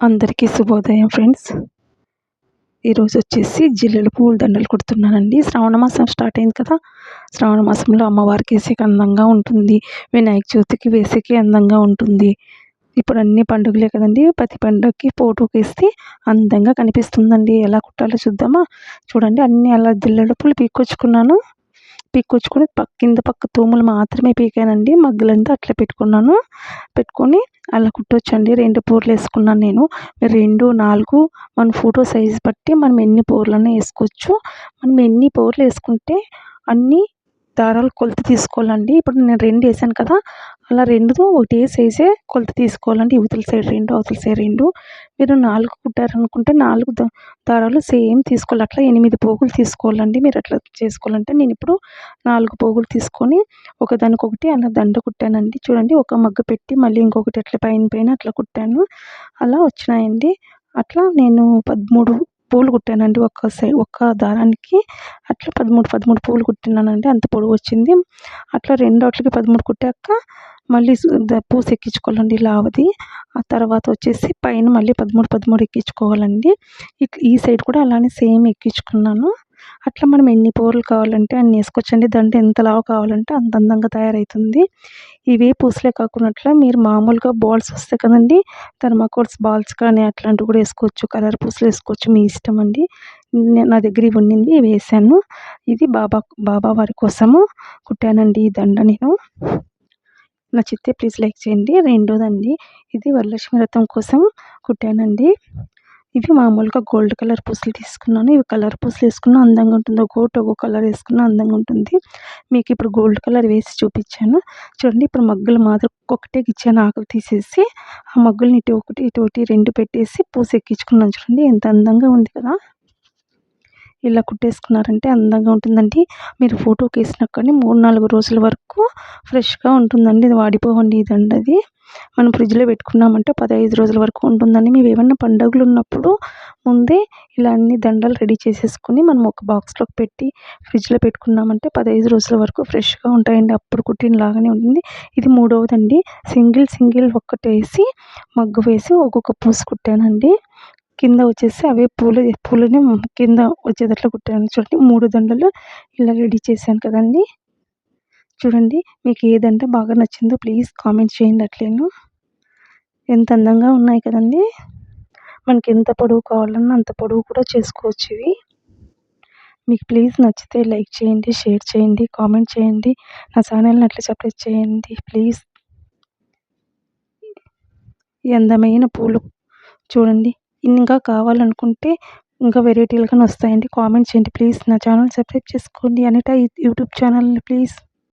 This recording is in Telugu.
అందరికీ శుభోదయం ఫ్రెండ్స్. ఈరోజు వచ్చేసి జిల్లెలు పూల దండలు కుడుతున్నానండి. శ్రావణ మాసం స్టార్ట్ అయింది కదా. శ్రావణ మాసంలో అమ్మవారికి వేసేకి అందంగా ఉంటుంది. వినాయక చవితికి వేసేకి అందంగా ఉంటుంది. ఇప్పుడు అన్ని పండుగలే కదండి. ప్రతి పండుగకి ఫోటోకి వేస్తే అందంగా కనిపిస్తుందండి. ఎలా కుట్టాలో చూద్దామా? చూడండి అన్ని అలా జిల్లెల పూలు పీక్కొచ్చుకున్నాను. పీక్కొచ్చుకొని పక్క కింద పక్క తూములు మాత్రమే పీకానండి. మగ్గులంతా అట్లా పెట్టుకున్నాను. పెట్టుకొని అలా కుట్టొచ్చండి. రెండు పూర్లు వేసుకున్నాను నేను. రెండు నాలుగు మన ఫోటో సైజ్ బట్టి మనం ఎన్ని పూర్లన్నా వేసుకోవచ్చు. మనం ఎన్ని పూర్లు వేసుకుంటే అన్నీ దారాలు కొలత తీసుకోవాలండి. ఇప్పుడు నేను రెండు వేసాను కదా అలా రెండుతో ఒకటే వేసేసే కొలత తీసుకోవాలండి. ఇవతల సైడ్ రెండు అవతల సైడ్ రెండు. మీరు నాలుగు కుట్టారనుకుంటే నాలుగు దారాలు సేమ్ తీసుకోవాలి. అట్లా ఎనిమిది పోగులు తీసుకోవాలండి. మీరు అట్లా చేసుకోవాలంటే నేను ఇప్పుడు నాలుగు పోగులు తీసుకొని ఒకదానికొకటి అలా దండ కుట్టానండి. చూడండి ఒక మగ్గ పెట్టి మళ్ళీ ఇంకొకటి అట్లా పైన పైన అట్లా కుట్టాను. అలా వచ్చినాయండి. అట్లా నేను పదమూడు పూలు కుట్టానండి. ఒక్క సై ఒక్క దారానికి అట్లా పదమూడు పదమూడు పూలు కుట్టినానండి. అంత పొడవు వచ్చింది. అట్లా రెండు వాటికి పదమూడు కుట్టాక మళ్ళీ పూస ఎక్కించుకోవాలండి లావుది. ఆ తర్వాత వచ్చేసి పైన మళ్ళీ పదమూడు పదమూడు ఎక్కించుకోవాలండి. ఈ సైడ్ కూడా అలానే సేమ్ ఎక్కించుకున్నాను. అట్లా మనం ఎన్ని పూలు కావాలంటే అన్ని వేసుకోవచ్చండి. దండ ఎంత లావు కావాలంటే అంత అందంగా తయారవుతుంది ఇవే పూసలే కాకున్నట్ల మీరు మామూలుగా బాల్స్ వస్తాయి కదండి థర్మాకోల్స్ బాల్స్ కానీ అట్లాంటివి కూడా వేసుకోవచ్చు. కలర్ పూసలు వేసుకోవచ్చు. మీ ఇష్టం అండి. నా దగ్గర ఇవి ఉండింది ఇవి వేసాను. ఇది బాబా బాబా వారి కోసము కుట్టానండి ఈ దండ నేను. నచ్చితే ప్లీజ్ లైక్ చేయండి. రెండోదండి ఇది వరలక్ష్మి వ్రతం కోసం కుట్టానండి. ఇవి మామూలుగా గోల్డ్ కలర్ పూసలు తీసుకున్నాను. ఇవి కలర్ పూసలు వేసుకున్న అందంగా ఉంటుంది. ఒక్కొక్కటి ఒక్కో కలర్ వేసుకున్న అందంగా ఉంటుంది. మీకు ఇప్పుడు గోల్డ్ కలర్ వేసి చూపించాను. చూడండి ఇప్పుడు మగ్గులు మాత్రం ఒకటే ఇచ్చాను. ఆకులు తీసేసి ఆ మగ్గులని ఇటు ఒకటి ఇటు ఒకటి రెండు పెట్టేసి పూస ఎక్కించుకున్నాను. చూడండి ఎంత అందంగా ఉంది కదా! ఇలా కుట్టేసుకున్నారంటే అందంగా ఉంటుందండి. మీరు ఫోటోకి వేసినా కానీ మూడు నాలుగు రోజుల వరకు ఫ్రెష్గా ఉంటుందండి. ఇది వాడిపోవండి ఇది అది మనం ఫ్రిడ్జ్లో పెట్టుకున్నామంటే పదహైదు రోజుల వరకు ఉంటుందండి. మేము ఏమైనా పండుగలు ఉన్నప్పుడు ముందే ఇలా అన్ని దండలు రెడీ చేసేసుకుని మనం ఒక బాక్స్లోకి పెట్టి ఫ్రిడ్జ్లో పెట్టుకున్నామంటే పదహైదు రోజుల వరకు ఫ్రెష్గా ఉంటాయండి. అప్పుడు కుట్టిన లాగానే ఉంటుంది. ఇది మూడవదండి. సింగిల్ సింగిల్ ఒక్కటేసి మగ్గు వేసి ఒక్కొక్క పూసు కుట్టానండి. కింద వచ్చేసి అవే పూలు పూలని కింద వచ్చేటట్లు కుట్టాను. చూడండి మూడు దండలు ఇలా రెడీ చేశాను కదండి. చూడండి మీకు ఏదంటే బాగా నచ్చిందో ప్లీజ్ కామెంట్ చేయండి అట్లేను. ఎంత అందంగా ఉన్నాయి కదండి. మనకి ఎంత పొడవు కావాలన్నా అంత పొడవు కూడా చేసుకోవచ్చు ఇవి. మీకు ప్లీజ్ నచ్చితే లైక్ చేయండి షేర్ చేయండి కామెంట్ చేయండి నా ఛానల్ని అట్లా సబ్స్క్రైబ్ చేయండి ప్లీజ్. ఈ అందమైన పూలు చూడండి ఇంకా కావాలనుకుంటే ఇంకా వెరైటీలుగా వస్తాయండి. కామెంట్ చేయండి ప్లీజ్. నా ఛానల్ సబ్స్క్రైబ్ చేసుకోండి. అనిట యూట్యూబ్ ఛానల్ని ప్లీజ్.